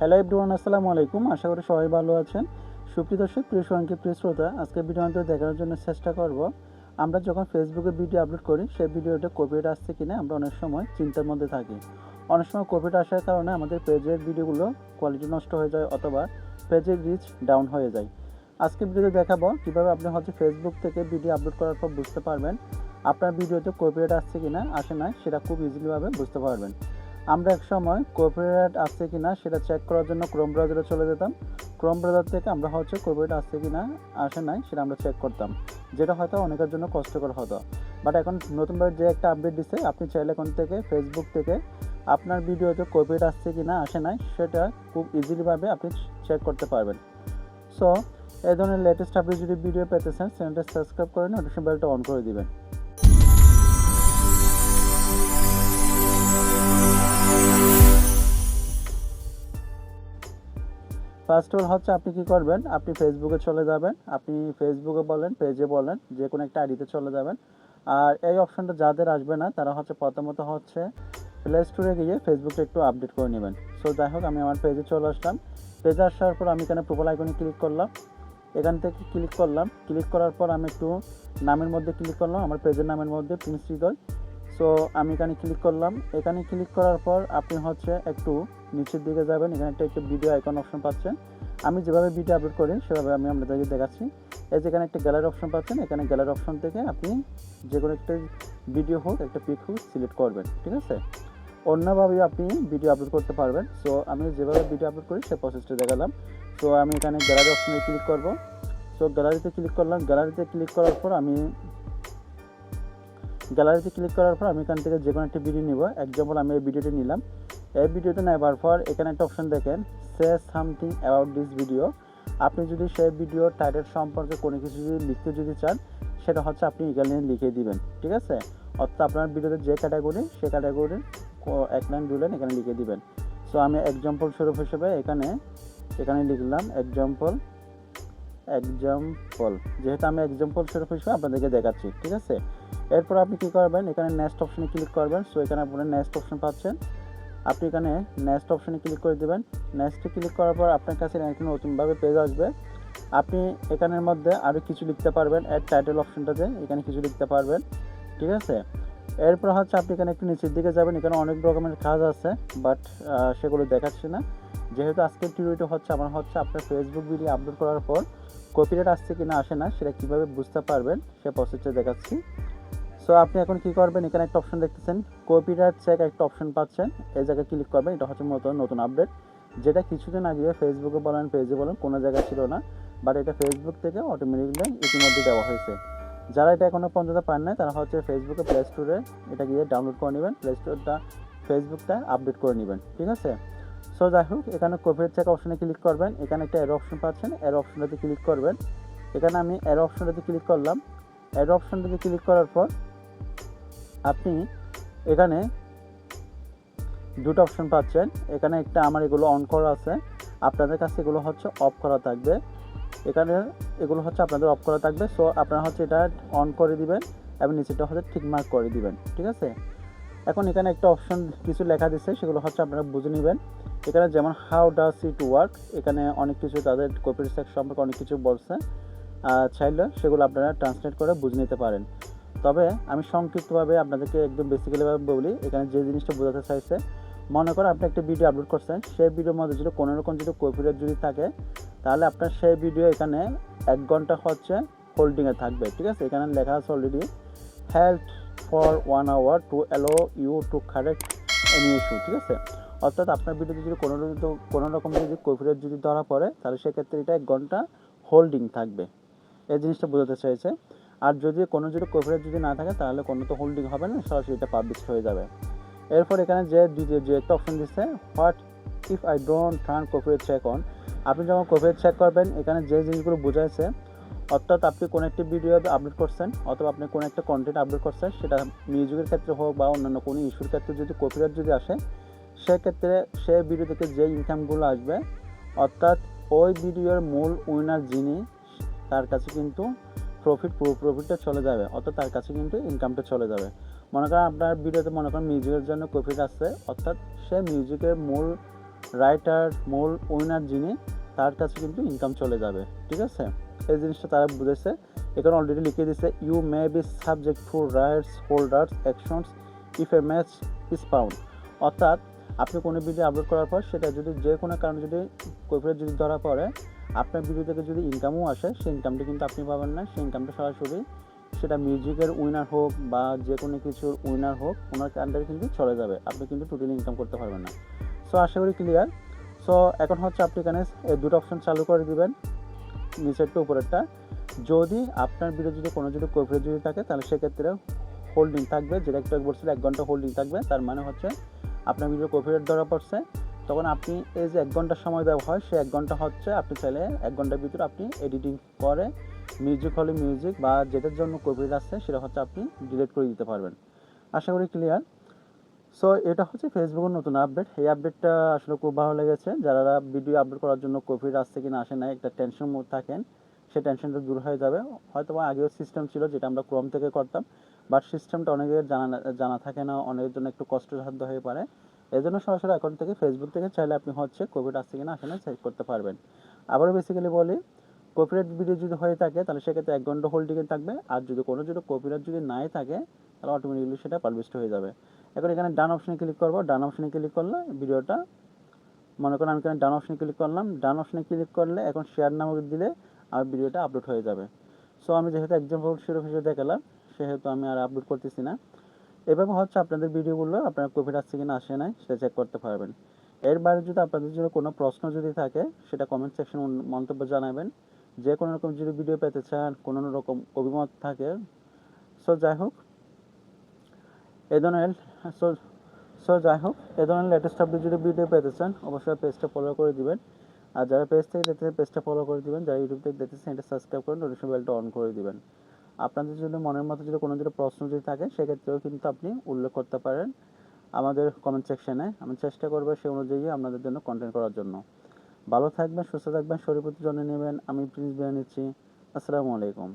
Hello everyone আসসালামু আলাইকুম। আশা করি সবাই ভালো আছেন। সুপ্রিয় দর্শক, প্রিয় সঙ্গে প্রিয় শ্রোতা আজকে ভিডিও আমাদের দেখার জন্য চেষ্টা করব। আমরা যখন ফেসবুকে ভিডিও আপলোড করি, সেই ভিডিওটা কপিরাইট আসছে কিনা আমরা অনেক সময় চিন্তার মধ্যে থাকি। অনেক সময় কপিরাইট আসার কারণে আমাদের পেজের ভিডিওগুলো কোয়ালিটি নষ্ট হয়ে যায় অথবা পেজের রিচ ডাউন হয়ে যায়। আজকে ভিডিওতে দেখাবো কীভাবে আপনি হচ্ছে ফেসবুক থেকে ভিডিও আপলোড করার পর বুঝতে পারবেন আপনার ভিডিওতে কপিরাইট আসছে কিনা, আসে না সেটা খুব ইজিলিভাবে বুঝতে পারবেন। আমরা এক সময় কপিরাইট আসছে কিনা সেটা চেক করার জন্য ক্রোম ব্রাউজারে চলে যেতাম। ক্রোম ব্রাউজার থেকে আমরা হচ্ছে কপিরাইট আসছে কিনা, আসে নাই সেটা আমরা চেক করতাম। যেটা হয়তো অনেকের জন্য কষ্টকর হতো। বাট এখন নতুনভাবে যে একটা আপডেট দিচ্ছে আপনি চাইলে এখন থেকে ফেসবুক থেকে আপনার ভিডিওতে কপিরাইট আসছে কি না আসে নাই, সেটা খুব ইজিলিভাবে আপনি চেক করতে পারবেন। সো এই ধরনের লেটেস্ট আপনি যদি ভিডিও পেতে চান চ্যানেলটা সাবস্ক্রাইব করে নোটিফিকেশন বেলটা অন করে দিবেন। ফার্স্ট অল হচ্ছে আপনি কি করবেন? আপনি ফেসবুকে চলে যাবেন। আপনি ফেসবুকে বলেন পেজে বলেন যে কোনো একটা আইডিতে চলে যাবেন। আর এই অপশনটা যাদের আসবে না, তারা হচ্ছে প্রথমত হচ্ছে প্লে স্টোরে গিয়ে ফেসবুকটা একটু আপডেট করে নেবেন। সো যাই হোক, আমি আমার পেজে চলে আসলাম। পেজে আসার পর আমি এখানে প্রোফাইল আইকনে ক্লিক করলাম। এখান থেকে ক্লিক করলাম। ক্লিক করার পর আমি একটু নামের মধ্যে ক্লিক করলাম। আমার পেজের নামের মধ্যে প্রিন্স হৃদয় সো আমি এখানে ক্লিক করলাম। এখানে ক্লিক করার পর আপনি হচ্ছে একটু নিচের দিকে যাবেন। এখানে একটা একটু ভিডিও আইকন অপশন পাচ্ছেন। আমি যেভাবে ভিডিও আপলোড করি, সেভাবে আমি আপনাদেরকে দেখাচ্ছি। এই যে এখানে একটা গ্যালারি অপশন পাচ্ছেন। এখানে গ্যালারি অপশন থেকে আপনি যে কোনো একটা ভিডিও হোক, একটা পিক হোক সিলেক্ট করবেন। ঠিক আছে? অন্যভাবে আপনি ভিডিও আপলোড করতে পারবেন। সো আমি যেভাবে ভিডিও আপলোড করি, সেই প্রসেসটা দেখালাম। সো আমি এখানে গ্যালারি অপশনে ক্লিক করব। সো গ্যালারিতে ক্লিক করলাম। গ্যালারিতে ক্লিক করার পর আমি গ্যালারিতে ক্লিক করার পর আমি এখান থেকে যে কোনো একটি ভিডিও নিব। এক্সাম্পল আমি এই ভিডিওটি নিলাম। এই ভিডিওটা নেবার পর এখানে একটা অপশন দেখেন say something about this video আপনি যদি সেই ভিডিও টাইটেল সম্পর্কে কোনো কিছু যদি লিখতে যদি চান, সেটা হচ্ছে আপনি এখানে লিখে দিবেন, ঠিক আছে? অর্থাৎ আপনার ভিডিওতে যে ক্যাটাগরি সে ক্যাটাগরির এক লাইন দু লাইন এখানে লিখে দিবেন। সো আমি এক্সাম্পল স্বরূপ হিসেবে এখানে এখানে লিখলাম এক্সাম্পল এক্সাম্পল যেহেতু আমি এক্সাম্পল স্বরূপ হিসেবে আপনাদেরকে দেখাচ্ছি, ঠিক আছে? এরপর আপনি কী করবেন? এখানে নেক্সট অপশনে ক্লিক করবেন। সো এখানে আপনার নেক্সট অপশন পাচ্ছেন। আপনি এখানে নেক্সট অপশনে ক্লিক করে দেবেন। নেক্সটে ক্লিক করার পর আপনার কাছে একটি নতুনভাবে পেজ আসবে। আপনি এখানের মধ্যে আরও কিছু লিখতে পারবেন। অ্যাড টাইটেল অপশনটাতে এখানে কিছু লিখতে পারবেন। ঠিক আছে? এরপর হচ্ছে আপনি এখানে একটু নিচের দিকে যাবেন। এখানে অনেক রকমের কাজ আছে বাট সেগুলো দেখাচ্ছি না। যেহেতু আজকের টিউটোরিয়ালটা হচ্ছে আমার হচ্ছে আপনার ফেসবুক ভিডিও আপলোড করার পর কপিরাইট আসছে কি না আসে না, সেটা কীভাবে বুঝতে পারবেন, সে প্রসেসটা দেখাচ্ছি। সো আপনি এখন কি করবেন? এখানে একটা অপশন দেখতেছেন। কপিরাইট চেক একটা অপশন পাচ্ছেন। এই জায়গায় ক্লিক করবেন। এটা হচ্ছে মূলত নতুন আপডেট যেটা কিছুদিন আগে ফেসবুকে বলেন পেজে বলেন, কোনো জায়গায় ছিল না। বাট এটা ফেসবুক থেকে অটোমেটিকলি ইতিমধ্যে দেওয়া হয়েছে। যারা এটা এখনও পর্যন্ত পান না তারা হচ্ছে ফেসবুকে প্লে স্টোরে এটা গিয়ে ডাউনলোড করে নেবেন। প্লে স্টোরটা ফেসবুকটা আপডেট করে নেবেন। ঠিক আছে? সো যাই হোক, এখানে কপিরাইট চেক অপশনে ক্লিক করবেন। এখানে একটা এর অপশন পাচ্ছেন। এর অপশনটাতে ক্লিক করবেন। এখানে আমি এর অপশনটাতে ক্লিক করলাম। এর অপশনটাতে ক্লিক করার পর আপনি এখানে দুটো অপশন পাচ্ছেন। এখানে একটা আমার এগুলো অন করা আছে। আপনাদের কাছে এগুলো হচ্ছে অফ করা থাকবে। এখানে এগুলো হচ্ছে আপনাদের অফ করা থাকবে। সো আপনারা হচ্ছে এটা অন করে দিবেন এবং নিচেটা হচ্ছে ঠিক মার্ক করে দিবেন। ঠিক আছে? এখন এখানে একটা অপশন কিছু লেখা দিচ্ছে সেগুলো হচ্ছে আপনারা বুঝে নেবেন। এখানে যেমন হাউ ডাস ইট ওয়ার্ক এখানে অনেক কিছু তাদের কপির সেক্স সম্পর্কে অনেক কিছু বলছে। চাইলে সেগুলো আপনারা ট্রান্সলেট করে বুঝে নিতে পারেন। তবে আমি সংক্ষিপ্তভাবে আপনাদেরকে একদম বেসিক্যালিভাবে বলি, এখানে যে জিনিসটা বোঝাতে চাইছে, মনে করো আপনি একটা ভিডিও আপলোড করছেন, সেই ভিডিওর মধ্যে যদি কোনো রকম যদি কপিরাইট যদি থাকে, তাহলে আপনার সেই ভিডিও এখানে এক ঘণ্টা হচ্ছে হোল্ডিংয়ে থাকবে, ঠিক আছে? এখানে লেখা আছে already help for one hour to allow you to correct any issue ঠিক আছে? অর্থাৎ আপনার ভিডিওতে যদি কোনো কোনো রকম যদি কপিরাইট যদি ধরা পড়ে, তাহলে সেক্ষেত্রে এটা এক ঘণ্টা হোল্ডিং থাকবে। এই জিনিসটা বোঝাতে চাইছে। আর যদি কোনো যদি কপিরাইট যদি না থাকে, তাহলে কোনো তো হোল্ডিং হবে না, সরাসরি এটা পাবলিশ হয়ে যাবে। এরপর এখানে যে দ্বিতীয় যে একটা অপশন দিচ্ছে what if I don't turn copyright check on আপনি যখন কপিরাইট চেক করবেন, এখানে যে জিনিসগুলো বোঝাইছে, অর্থাৎ আপনি কোনো একটি ভিডিও আপলোড করছেন, অথবা আপনি কোনো একটা কন্টেন্ট আপলোড করছেন, সেটা মিউজিকের ক্ষেত্রে হোক বা অন্যান্য কোনো ইস্যুর ক্ষেত্রে যদি কপিরাইট যদি আসে, সেক্ষেত্রে সে ভিডিও থেকে যে ইনকামগুলো আসবে, অর্থাৎ ওই ভিডিওর মূল উইনার যিনি, তার কাছে কিন্তু প্রফিট পুরো প্রফিটটা চলে যাবে। অর্থাৎ তার কাছে কিন্তু ইনকামটা চলে যাবে। মনে করেন আপনার ভিডিওতে মনে করেন মিউজিকের জন্য প্রফিট আসছে। অর্থাৎ সে মিউজিকের মূল রাইটার মূল উইনার যিনি, তার কাছে কিন্তু ইনকাম চলে যাবে। ঠিক আছে? এই জিনিসটা তারা বুঝেছে। এখানে অলরেডি লিখে দিচ্ছে you may be subject to rights holders actions if a match is found অর্থাৎ আপনি কোনো ভিডিও আপলোড করার পর সেটা যদি যে কোনো কারণে যদি কপিরাইট যদি ধরা পড়ে আপনার ভিডিও থেকে যদি ইনকামও আসে, সেই ইনকামটা কিন্তু আপনি পাবেন না। সেই ইনকামটা সরাসরি সেটা মিউজিকের উইনার হোক বা যে কোনো কিছুর উইনার হোক, ওনার আন্ডারে কিন্তু চলে যাবে। আপনি কিন্তু টোটালি ইনকাম করতে পারবেন না। সো আশা করি ক্লিয়ার সো এখন হচ্ছে আপনি এখানে এই দুটো অপশন চালু করে দিবেন। নিচেরটা, উপরেরটা। যদি আপনার ভিডিও যদি কোনো যদি কপিরাইট যদি থাকে, তাহলে সেক্ষেত্রে হোল্ডিং থাকবে। যেটা একটু এক বলছিল এক ঘণ্টা হোল্ডিং থাকবে, তার মানে হচ্ছে আপনার ভিডিও কপিরাইট ধরা পড়ছে। তখন আপনি এই যে এক ঘণ্টার সময় দেওয়া হয়, সে এক ঘণ্টা হচ্ছে আপনি চাইলে এক ঘণ্টার ভিতরে আপনি এডিটিং করে মিউজিক হলে মিউজিক বা যেটার জন্য কপিরাইট আসছে সেটা হচ্ছে আপনি ডিলিট করে দিতে পারবেন। আশা করি ক্লিয়ার সো এটা হচ্ছে ফেসবুকের নতুন আপডেট এই আপডেটটা আসলে খুব ভালো লেগেছে। যারা ভিডিও আপডেট করার জন্য কপিরাইট আসছে কিনা, আসে না একটা টেনশন মোড থাকেন সেই টেনশনটা দূর হয়ে যাবে। হয়তো বা আগেও সিস্টেম ছিল, যেটা আমরা ক্রম থেকে করতাম বাট সিস্টেমটা অনেকের জানা জানা থাকে না, অনেকের জন্য একটু কষ্টসাধ্য হয়ে পারে এই জন্য সরাসরি অ্যাকাউন্ট থেকে ফেসবুক থেকে চাইলে আপনি হচ্ছে কোভিড আসছে কিনা আসে না চেক করতে পারবেন। আবারও বেসিক্যালি বলি কপিরাইট ভিডিও যদি হয়ে থাকে, তাহলে সেক্ষেত্রে এক ঘণ্টা হোল্ডিংয়ে থাকবে। আর যদি কোনো যদি কপিরাইট যদি নাই থাকে, তাহলে অটোমেটিকলি সেটা পাবলিশড হয়ে যাবে। এখন এখানে ডান অপশনে ক্লিক করব। ডান অপশনে ক্লিক করলে ভিডিওটা মনে করেন আমি এখানে ডান অপশনে ক্লিক করলাম। ডান অপশনে ক্লিক করলে এখন শেয়ার নামক দিলে আমার ভিডিওটা আপলোড হয়ে যাবে। সো আমি যেহেতু এক্সাম্পল শুরু হিসেবে দেখালাম, সেহেতু আমি আর আপলোড করতেছি না। এভাবে হচ্ছে আপনাদের ভিডিওগুলো আপনার কোভিড আসছে কিনা আসে নাই, সেটা চেক করতে পারবেন। এর বাইরে যদি আপনাদের জন্য কোনো প্রশ্ন যদি থাকে, সেটা কমেন্ট সেকশন মন্তব্য জানাবেন। যে কোনো রকম যদি ভিডিও পেতে চান, কোনো রকম অভিমত থাকে সো যাই হোক। এ ধরনের সো সো যাই হোক, এ ধরনের লেটেস্ট আপডেট যদি ভিডিও পেতে চান, অবশ্যই পেজটা ফলো করে দিবেন। আর যারা পেজ থেকে দেখতেছেন পেজটা ফলো করে দিবেন। যারা ইউটিউব থেকে দেখতেছেন, এটা সাবস্ক্রাইব করে নোটিফিকেশন বেলটা অন করে দিবেন। আপনাদের যদি মনের মতো যদি কোনো যদি প্রশ্ন যদি থাকে, সেক্ষেত্রেও কিন্তু আপনি উল্লেখ করতে পারেন আমাদের কমেন্ট সেকশানে আমি চেষ্টা করব সেই অনুযায়ী আপনাদের জন্য কন্টেন্ট করার জন্য। ভালো থাকবেন, সুস্থ থাকবেন, শরীর প্রতি জন্য নেবেন। আমি প্রিন্স বিয়ে নিচ্ছি। আসসালামু আলাইকুম।